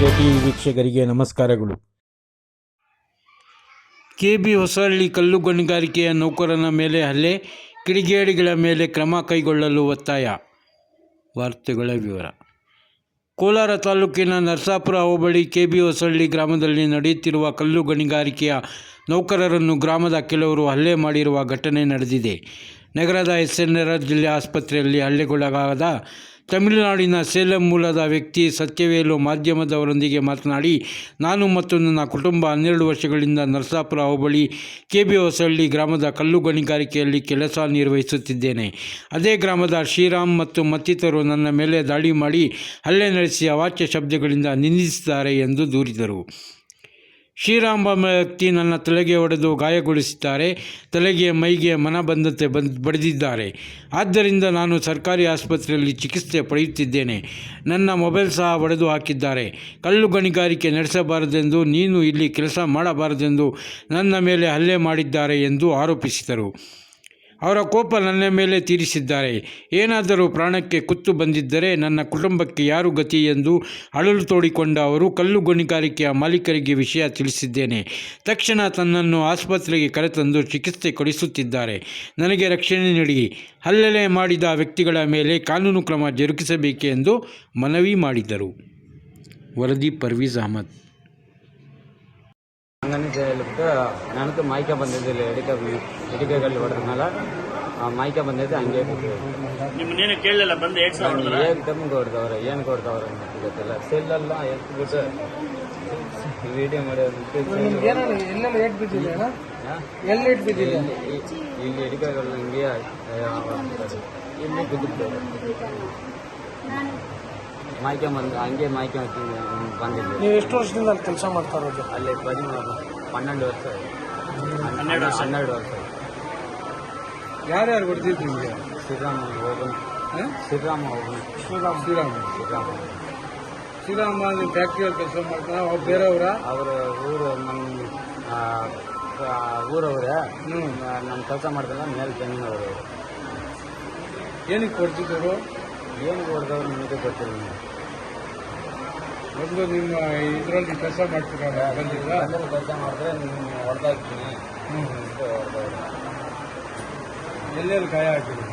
T ವೀಕ್ಷಕರಿಗೆ ನಮಸ್ಕಾರಗಳು. KB Hosahalli ಕಲ್ಲು ಗಣಿಗಾರಿಕೆಯ ನೌಕರನ ಮೇಲೆ ಹಲ್ಲೆ, ಕಿಡಿಗೇಡಿಗಳ ಮೇಲೆ ಕ್ರಮ ಕೈಗೊಳ್ಳಲು ಒತ್ತಾಯ. ವಾರ್ತೆಗಳ ವಿವರ. ಕೋಲಾರ ತಾಲೂಕಿನ ನರಸಾಪುರ ಹೋಬಳಿ ಕೆ ಬಿ ಹೊಸಹಳ್ಳಿ ಗ್ರಾಮದಲ್ಲಿ ನಡೆಯುತ್ತಿರುವ ಕಲ್ಲು ಗಣಿಗಾರಿಕೆಯ ನೌಕರರನ್ನು ಗ್ರಾಮದ ಕೆಲವರು ಹಲ್ಲೆ ಮಾಡಿರುವ ಘಟನೆ ನಡೆದಿದೆ. ನಗರದ ಎಸ್ ಎನ್ ಜಿಲ್ಲೆ ಆಸ್ಪತ್ರೆಯಲ್ಲಿ ಹಲ್ಲೆಗೊಳಗಾದ ತಮಿಳುನಾಡಿನ ಸೇಲಂ ಮೂಲದ ವ್ಯಕ್ತಿ ಸತ್ಯವೇಲು ಮಾಧ್ಯಮದವರೊಂದಿಗೆ ಮಾತನಾಡಿ, ನಾನು ಮತ್ತು ನನ್ನ ಕುಟುಂಬ ಹನ್ನೆರಡು ವರ್ಷಗಳಿಂದ ನರಸಾಪುರ ಹೋಬಳಿ ಕೆ ಬಿ ಹೊಸಹಳ್ಳಿ ಗ್ರಾಮದ ಕಲ್ಲು ಗಣಿಗಾರಿಕೆಯಲ್ಲಿ ಕೆಲಸ ನಿರ್ವಹಿಸುತ್ತಿದ್ದೇನೆ. ಅದೇ ಗ್ರಾಮದ ಶ್ರೀರಾಮ್ ಮತ್ತು ಮತ್ತಿತರರು ನನ್ನ ಮೇಲೆ ದಾಳಿ ಮಾಡಿ ಹಲ್ಲೆ ನಡೆಸಿ ಅವಾಚ್ಯ ಶಬ್ದಗಳಿಂದ ನಿಂದಿಸಿದ್ದಾರೆ ಎಂದು ದೂರಿದರು. ಶ್ರೀರಾಮ್ ವ್ಯಕ್ತಿ ನನ್ನ ತಲೆಗೆ ಹೊಡೆದು ಗಾಯಗೊಳಿಸಿದ್ದಾರೆ. ತಲೆಗೆ, ಮೈಗೆ ಮನ ಬಂದಂತೆ ಬಂದ್ ಬಡಿದಿದ್ದಾರೆ. ಆದ್ದರಿಂದ ನಾನು ಸರ್ಕಾರಿ ಆಸ್ಪತ್ರೆಯಲ್ಲಿ ಚಿಕಿತ್ಸೆ ಪಡೆಯುತ್ತಿದ್ದೇನೆ. ನನ್ನ ಮೊಬೈಲ್ ಸಹ ಒಡೆದು ಹಾಕಿದ್ದಾರೆ. ಕಲ್ಲು ಗಣಿಗಾರಿಕೆ ನಡೆಸಬಾರದೆಂದು, ನೀನು ಇಲ್ಲಿ ಕೆಲಸ ಮಾಡಬಾರದೆಂದು ನನ್ನ ಮೇಲೆ ಹಲ್ಲೆ ಮಾಡಿದ್ದಾರೆ ಎಂದು ಆರೋಪಿಸಿದರು. ಅವರ ಕೋಪ ನನ್ನ ಮೇಲೆ ತೀರಿಸಿದ್ದಾರೆ. ಏನಾದರೂ ಪ್ರಾಣಕ್ಕೆ ಕುತ್ತು ಬಂದಿದ್ದರೆ ನನ್ನ ಕುಟುಂಬಕ್ಕೆ ಯಾರು ಗತಿ ಎಂದು ಅಳಲು ತೋಡಿಕೊಂಡ ಅವರು ಕಲ್ಲು ಗಣಿಗಾರಿಕೆಯ ಮಾಲೀಕರಿಗೆ ವಿಷಯ ತಿಳಿಸಿದ್ದೇನೆ. ತಕ್ಷಣ ತನ್ನನ್ನು ಆಸ್ಪತ್ರೆಗೆ ಕರೆತಂದು ಚಿಕಿತ್ಸೆ ಕೊಡಿಸುತ್ತಿದ್ದಾರೆ. ನನಗೆ ರಕ್ಷಣೆ ನೀಡಿ. ಹಲ್ಲೆಲೆ ಮಾಡಿದ ವ್ಯಕ್ತಿಗಳ ಮೇಲೆ ಕಾನೂನು ಕ್ರಮ ಜರುಗಿಸಬೇಕೆಂದು ಮನವಿ ಮಾಡಿದರು. ವರದಿ ಪರ್ವೀಜ್ ಅಹಮದ್. ಹಂಗನೇ ಹೇಳ್ಬಿಟ್ಟು ನನಗೆ ಮಾಯ್ಕೆ ಬಂದಿದ್ದಿಲ್ಲ ಎಡಿಕೆ ಎಡಿಕೆಗಳು ಹೊಡೆದ್ಮೇಲೆ ಮಾಯ್ಕೆ ಬಂದಿದ್ದು ಹಂಗೆ ನಿಮ್ಮನ್ನೇನು ಕೇಳಲಿಲ್ಲ ಬಂದು ಏನು ಕಮ್ಮಿ ಹೊಡೆದವ್ರೆ ಏನು ಕೊಡ್ದವ್ರೆ ಅಂತ ಗೊತ್ತಿಲ್ಲ. ಸೆಲ್ಲೆಲ್ಲ ಎತ್ಬಿಟ್ಟು ವಿಡಿಯೋ ಮಾಡಿ ಎಲ್ಲೆಲ್ಲ ಏಟ್ ಬಿದ್ದಿದೆ ಅಣ್ಣ? ಎಲ್ಲಿ ಏಟ್ ಬಿದ್ದಿದೆ? ಇಲ್ಲಿ ಎಡಿಕೆಗಳು ಹಂಗೆ ಇಲ್ಲಿ ಬಿದ್ದಿತ್ತು ಮಾಯ್ಕೆ ಬಂದು ಹಂಗೆ ಮಾಯ್ಕೆ ಬಂದಿದ್ದು ನೀವು ಎಷ್ಟು ವರ್ಷದಿಂದ ಅಲ್ಲಿ ಕೆಲಸ ಮಾಡ್ತಾ ಇರೋದು? ಅಲ್ಲಿ ಬರೀ ಪನ್ನೆಂಡು ವರ್ಷ. ಹನ್ನೆರಡು ವರ್ಷ. ಹನ್ನೆರಡು ವರ್ಷ. ಯಾರ್ಯಾರು ಹೊಡೆದಿದ್ದು ನಿಮಗೆ? ಶ್ರೀರಾಮ ಹೋಗನ್. ಶ್ರೀರಾಮ ಹೋಗನ್. ಶ್ರೀರಾಮ. ಶ್ರೀರಾಮ. ಶ್ರೀರಾಮ. ಶ್ರೀರಾಮ ನಿಮ್ಮ ಫ್ಯಾಕ್ಟ್ರಿಯಲ್ಲಿ ಕೆಲಸ ಮಾಡ್ತಾನೆ? ಅವ್ರು ಬೇರೆಯವರ? ಅವರ ಊರು ನಮ್ಮ ಊರವರೇ ಆ, ಊರವ್ರೆ. ಹ್ಞೂ ನಮ್ಮ ಕೆಲಸ ಮಾಡ್ತಾರೆ ಮೇಲೆ ಜಮೀನವರು. ಏನಕ್ಕೆ ಕೊಡ್ತಿದ್ರು ಏನು ಹೊಡೆದವ್ರು ನಿಮಗೆ ಗೊತ್ತಿಲ್ಲ. ಮೊದಲು ಒಂದು ನಿಮ್ಮ ಇದರಲ್ಲಿ ಕೆಲಸ ಮಾಡ್ತೀರ ಬಂದಿಲ್ಲ ಅದರಲ್ಲಿ ಕೆಲಸ ಮಾಡಿದ್ರೆ ನೀವು ಹೊಡೆದಾಗ್ತೀನಿ ಎಲ್ಲೆಲ್ಲಿ ಗಾಯ ಇದೊಂದು